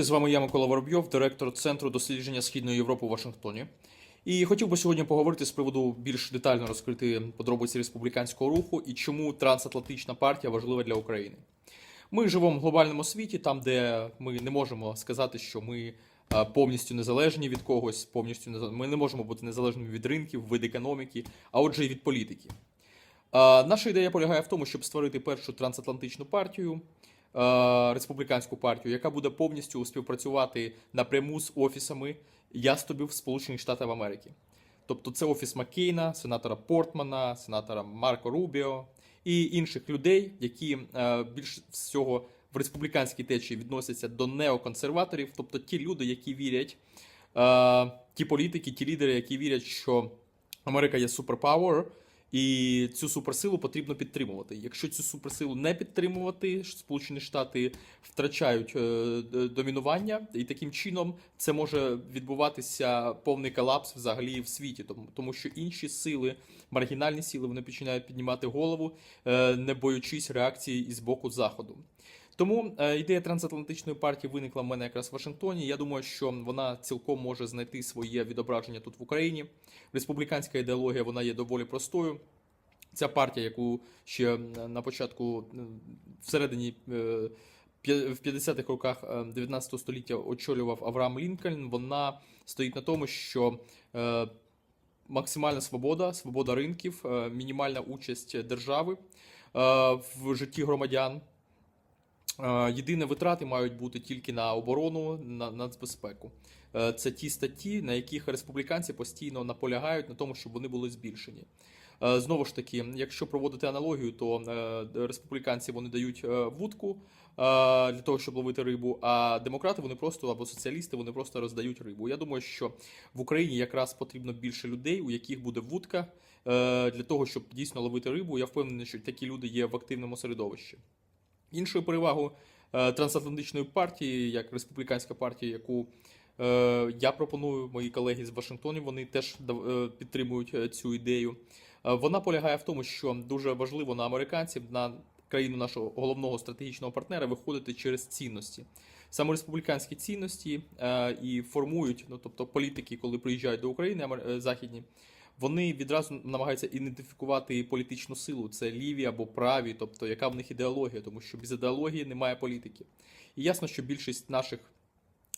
Друзі, з вами я Микола Воробйов, директор Центру дослідження Східної Європи у Вашингтоні. І хотів би сьогодні поговорити з приводу більш детально розкрити подробиці республіканського руху і чому трансатлантична партія важлива для України. Ми живемо в глобальному світі, там, де ми не можемо сказати, що ми е, повністю незалежні від когось, повністю неза- ми не можемо бути незалежними від ринків, від економіки, а отже, і від політики. Е, Наша ідея полягає в тому, щоб створити першу трансатлантичну партію, республіканську партію, яка буде повністю співпрацювати напряму з офісами ястобів Сполучених Штатів Америки. Тобто це офіс Маккейна, сенатора Портмана, сенатора Марко Рубіо і інших людей, які е, більш всього в республіканській течії відносяться до неоконсерваторів, тобто ті люди, які вірять, е, ті політики, ті лідери, які вірять, що Америка є суперпауер, і цю суперсилу потрібно підтримувати. Якщо цю суперсилу не підтримувати, Сполучені Штати втрачають е, домінування, і таким чином це може відбуватися повний колапс взагалі в світі, тому, що інші сили, маргінальні сили, вони починають піднімати голову, е, не боючись реакції із боку заходу. Тому е, ідея трансатлантичної партії виникла в мене якраз в Вашингтоні. Я думаю, що вона цілком може знайти своє відображення тут в Україні. Республіканська ідеологія вона є доволі простою. Ця партія, яку ще е, на початку е, всередині в 50-х роках е, 19 століття очолював Авраам Лінкольн, вона стоїть на тому, що максимальна свобода, свобода ринків, мінімальна участь держави в житті громадян. Е, Єдині витрати мають бути тільки на оборону, на нацбезпеку. Е, Це ті статті, на яких республіканці постійно наполягають на тому, щоб вони були збільшені. Е, Знову ж таки, якщо проводити аналогію, то республіканці вони дають вудку для того, щоб ловити рибу, а демократи вони просто або соціалісти вони просто роздають рибу. Я думаю, що в Україні якраз потрібно більше людей, у яких буде вудка для того, щоб дійсно ловити рибу. Я впевнений, що такі люди є в активному середовищі. Іншою перевагою е, трансатлантичної партії, як республіканська партія, яку е, я пропоную, мої колеги з Вашингтоні, вони теж е, підтримують цю ідею. Вона полягає в тому, що дуже важливо на американців, на країну нашого головного стратегічного партнера виходити через цінності. Саме республіканські цінності і формують, ну тобто політики, коли приїжджають до України, західні, вони відразу намагаються ідентифікувати політичну силу. Це ліві або праві, тобто яка в них ідеологія, тому що без ідеології немає політики. І ясно, що більшість наших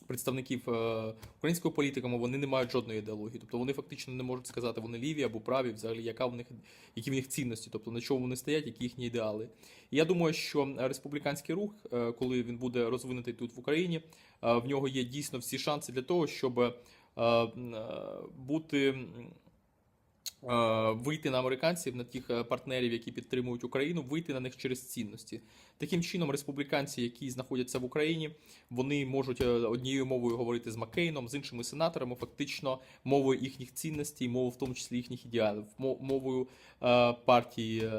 представників е, українського політикуму вони не мають жодної ідеології. Тобто вони фактично не можуть сказати, вони ліві або праві, взагалі, яка в них які в них цінності, тобто на чому вони стоять, які їхні ідеали. І я думаю, що республіканський рух, е, коли він буде розвинутий тут в Україні, е, в нього є дійсно всі шанси для того, щоб бути. Е, Вийти на американців, на тих е, партнерів, які підтримують Україну, вийти на них через цінності. Таким чином, республіканці, які знаходяться в Україні, вони можуть е, однією мовою говорити з Маккейном, з іншими сенаторами, фактично мовою їхніх цінностей, мовою в тому числі їхніх ідеалів, мовою партії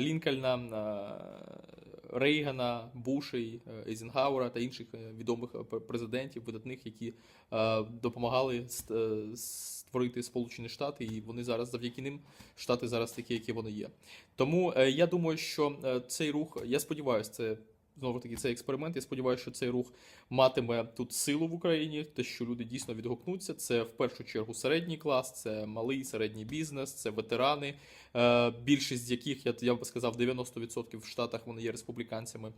Лінкольна, Рейгана, Бушей, Ейзенгауера та інших е, відомих е, президентів, видатних, які е, допомагали ст- створити Сполучені Штати, і вони зараз завдяки ним штати зараз такі, які вони є. Тому я думаю, що цей рух, я сподіваюся, це знову таки цей експеримент. Я сподіваюся, що цей рух матиме тут силу в Україні, те, що люди дійсно відгукнуться. Це в першу чергу середній клас, це малий середній бізнес, це ветерани. е, Більшість з яких я, я б сказав, 90% в Штатах вони є республіканцями.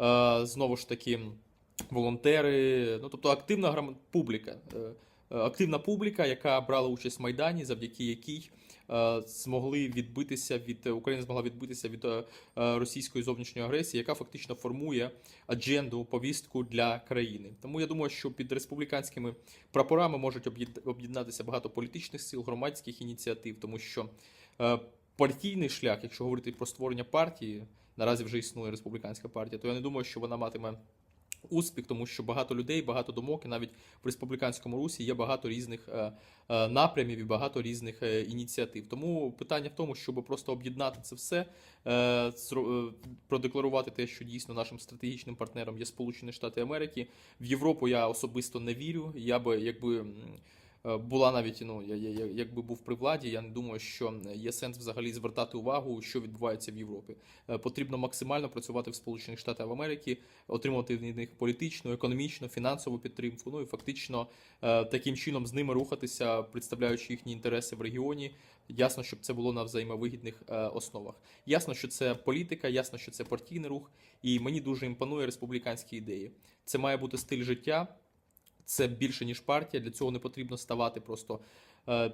Е, Знову ж таки, волонтери, ну тобто активна грам... публіка. Е, е, Активна публіка, яка брала участь в Майдані, завдяки якій е, змогли відбитися від Україна змогла відбитися від е, е, російської зовнішньої агресії, яка фактично формує адженду, повістку для країни. Тому я думаю, що під республіканськими прапорами можуть об'єднатися багато політичних сил, громадських ініціатив, тому що е, партійний шлях, якщо говорити про створення партії, наразі вже існує республіканська партія, то я не думаю, що вона матиме успіх, тому що багато людей, багато думок, і навіть в республіканському русі є багато різних е, е, напрямів і багато різних е, ініціатив. Тому питання в тому, щоб просто об'єднати це все, продекларувати те, що дійсно нашим стратегічним партнером є Сполучені Штати Америки. В Європу я особисто не вірю. Я би, якби була навіть ну я, я, якби був при владі, я не думаю, що є сенс взагалі звертати увагу, що відбувається в Європі. Е, Потрібно максимально працювати в Сполучених Штатах Америки, отримувати від них політичну, економічну, фінансову підтримку. Ну і фактично е, таким чином з ними рухатися, представляючи їхні інтереси в регіоні. Ясно, щоб це було на взаємовигідних е, основах. Ясно, що це політика, ясно, що це партійний рух, і мені дуже імпонує республіканські ідеї. Це має бути стиль життя, це більше ніж партія. Для цього не потрібно ставати просто е,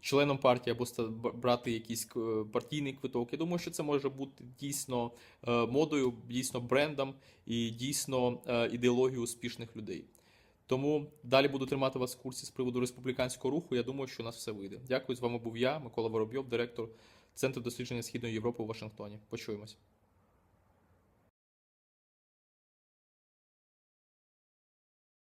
членом партії або брати якийсь партійний квиток. Я думаю, що це може бути дійсно е, модою, дійсно брендом і дійсно е, ідеологією успішних людей. Тому далі буду тримати вас в курсі з приводу республіканського руху. Я думаю, що у нас все вийде. Дякую. З вами був я, Микола Воробйов, директор Центру дослідження Східної Європи у Вашингтоні. Почуємось.